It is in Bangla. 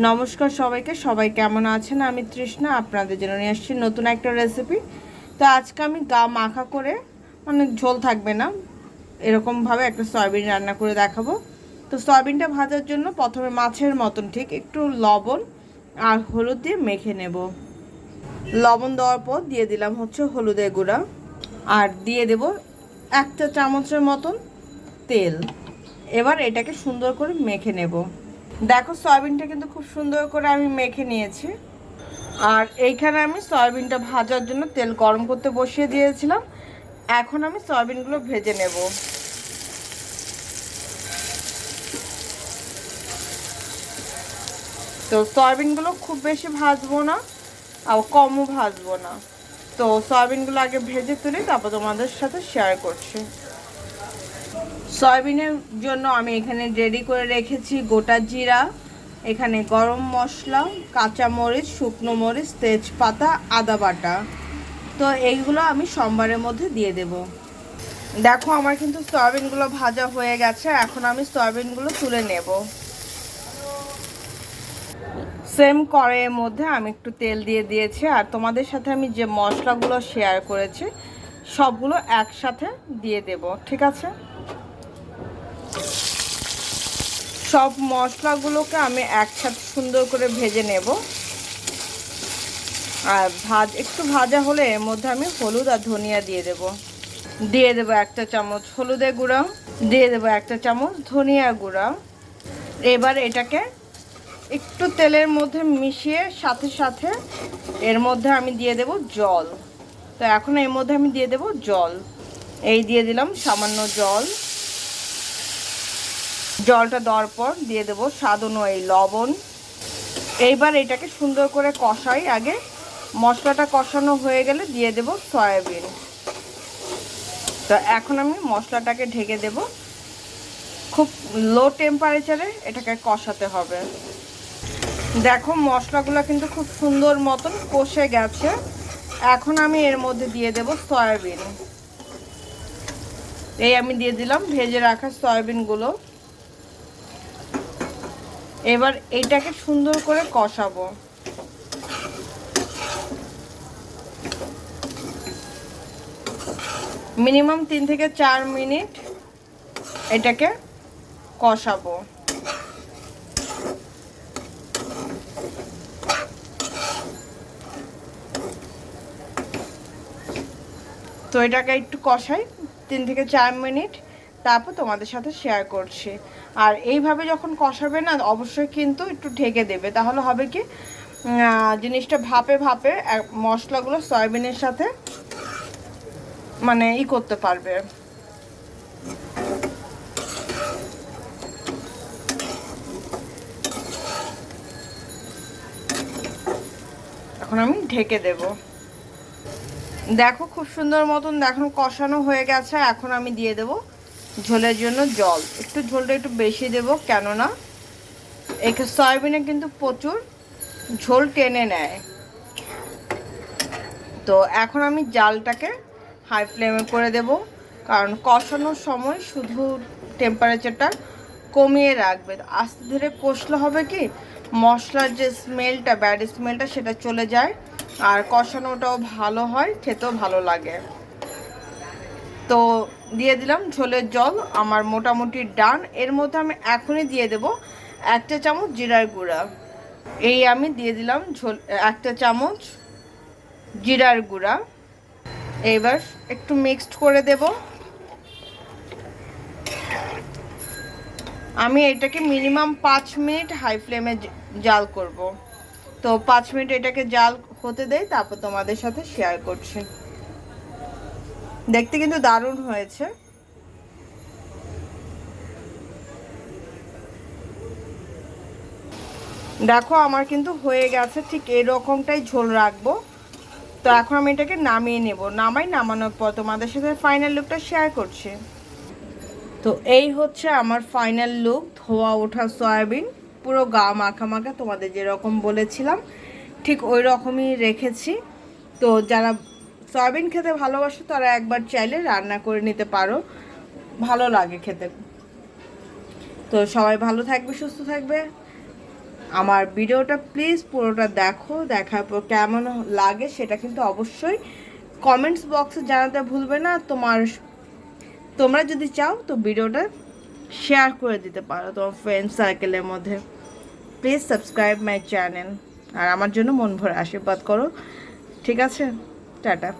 নমস্কার সবাইকে। সবাই কেমন আছেন? আমি তৃষ্ণা, আপনাদের জন্য নিয়ে আসছি নতুন একটা রেসিপি তো আজকে আমি গা মাখা করে মানে ঝোল থাকবে না, এরকমভাবে একটা সয়াবিন রান্না করে দেখাবো। তো সয়াবিনটা ভাজার জন্য প্রথমে মাছের মতন, ঠিক একটু লবণ আর হলুদ দিয়ে মেখে নেব। লবণ দেওয়ার পর দিয়ে দিলাম হচ্ছে হলুদের গুঁড়া আর দিয়ে দেব একটা চামচের মতন তেল। এবার এটাকে সুন্দর করে মেখে নেব। দেখো, সয়াবিনটা কিন্তু খুব সুন্দর করে আমি মেখে নিয়েছি। আর এইখানে আমি সয়াবিনটা ভাজার জন্য তেল গরম করতে বসিয়ে দিয়েছিলাম। এখন আমি সয়াবিনগুলো ভেজে নেব। তো সয়াবিনগুলো খুব বেশি ভাজবো না, আর কমও ভাজবো না। তো সয়াবিনগুলো আগে ভেজে তুলি, তারপর তোমাদের সাথে শেয়ার করছি। সয়াবিনের জন্য আমি এখানে রেডি করে রেখেছি গোটা জিরা, এখানে গরম মশলা, কাঁচা মরিচ, শুকনো মরিচ, তেজপাতা, আদা বাটা। তো এইগুলো আমি সোমবারের মধ্যে দিয়ে দেব। দেখো আমার কিন্তু সয়াবিনগুলো ভাজা হয়ে গেছে, এখন আমি সয়াবিনগুলো তুলে নেব। সেম কড়াইয়ের মধ্যে আমি একটু তেল দিয়ে দিয়েছি, আর তোমাদের সাথে আমি যে মশলাগুলো শেয়ার করেছি, সবগুলো একসাথে দিয়ে দেব, ঠিক আছে? সব মশলাগুলোকে আমি একসাথে সুন্দর করে ভেজে নেব। আর ভাজ, একটু ভাজা হলে এর মধ্যে আমি হলুদ আর ধনিয়া দিয়ে দেব। দিয়ে দেব একটা চামচ হলুদের গুঁড়া, দিয়ে দেব একটা চামচ ধনিয়া গুঁড়া। এবার এটাকে একটু তেলের মধ্যে মিশিয়ে সাথে সাথে এর মধ্যে আমি দিয়ে দেব জল। তো এখন এর মধ্যে আমি দিয়ে দেব জল। এই দিয়ে দিলাম সামান্য জল। জলটা দেওয়ার পর দিয়ে দেবো স্বাদ অনুযায়ী লবণ। এইবার এটাকে সুন্দর করে কষাই। আগে মশলাটা কষানো হয়ে গেলে দিয়ে দেব সয়াবিন। তো এখন আমি মশলাটাকে ঢেকে দেব। খুব লো টেম্পারেচারে এটাকে কষাতে হবে। দেখো মশলাগুলো কিন্তু খুব সুন্দর মতন কষে গেছে। এখন আমি এর মধ্যে দিয়ে দেব সয়াবিন। এই আমি দিয়ে দিলাম, ভেজে রাখা সয়াবিনগুলো। এবার এটাকে সুন্দর করে কষাবো। মিনিমাম তিন থেকে চার মিনিট এটাকে কষাবো। তো এটাকে একটু কষাই, তিন থেকে চার মিনিট। তারপর তোমাদের সাথে শেয়ার করছি। আর এইভাবে যখন কষাবে না, অবশ্যই কিন্তু একটু ঢেকে দেবে। তাহলে হবে কি জিনিসটা ভাপে ভাপে মশলাগুলো সয়াবিনের সাথে মানে ই করতে পারবে। এখন আমি ঢেকে দেব। দেখো খুব সুন্দর মতন দেখো কষানো হয়ে গেছে, এখন আমি দিয়ে দেবো ঝোলের জন্য জল। একটু ঝোলটা একটু বেশি দেব, কেননা এখানে সয়াবিনে কিন্তু প্রচুর ঝোল টেনে নেয়। তো এখন আমি জালটাকে হাই ফ্লেমে করে দেব, কারণ কষানোর সময় শুধু টেম্পারেচারটা কমিয়ে রাখবে। আস্তে ধীরে কষলে হবে কি, মশলার যে স্মেলটা ব্যাড স্মেলটা সেটা চলে যায়, আর কষানোটাও ভালো হয়, খেতেও ভালো লাগে। তো দিয়ে দিলাম ঝোলের জল, আমার মোটামুটি ডান এর মধ্যে আমি এখনই দিয়ে দেব একটা চামচ জিরার গুঁড়া। এই আমি দিয়ে দিলাম ঝোল, একটা চামচ জিরার গুঁড়া। এইবার একটু মিক্সড করে দেব। আমি এটাকে মিনিমাম পাঁচ মিনিট হাই ফ্লেমে জাল করব। তো পাঁচ মিনিট এটাকে জাল হতে দেয়, তারপর তোমাদের সাথে শেয়ার করছি। দেখতে কিন্তু দারুণ হয়েছে। দেখো, আমার কিন্তু হয়ে গেছে, ঠিক এরকমটাই ঝোল রাখব। তো এখন আমি এটাকে নামিয়ে নেব। নামাই, নামানোর পর তোমাদের সাথে ফাইনাল লুকটা শেয়ার করছি। তো এই হচ্ছে আমার ফাইনাল লুক ধোয়া, ওঠা, সয়াবিন, পুরো গা মাখা মাখা তোমাদের যেরকম বলেছিলাম, ঠিক ওই রকমই রেখেছি। তো যারা সয়াবিন খেতে ভালোবাসো, তারা একবার চাইলে রান্না করে নিতে পারো। ভালো লাগে খেতে। তো সবাই ভালো থাকবে, সুস্থ থাকবে। আমার ভিডিওটা প্লিজ পুরোটা দেখো, দেখার পর কেমন লাগে সেটা কিন্তু অবশ্যই কমেন্টস বক্সে জানাতে ভুলবে না। তোমার, তোমরা যদি চাও তো ভিডিওটা শেয়ার করে দিতে পারো তোমার ফ্রেন্ড সার্কেলের মধ্যে। প্লিজ সাবস্ক্রাইব মাই চ্যানেল আর আমার জন্য মন ভরে আশীর্বাদ করো। ঠিক আছে? টাটা।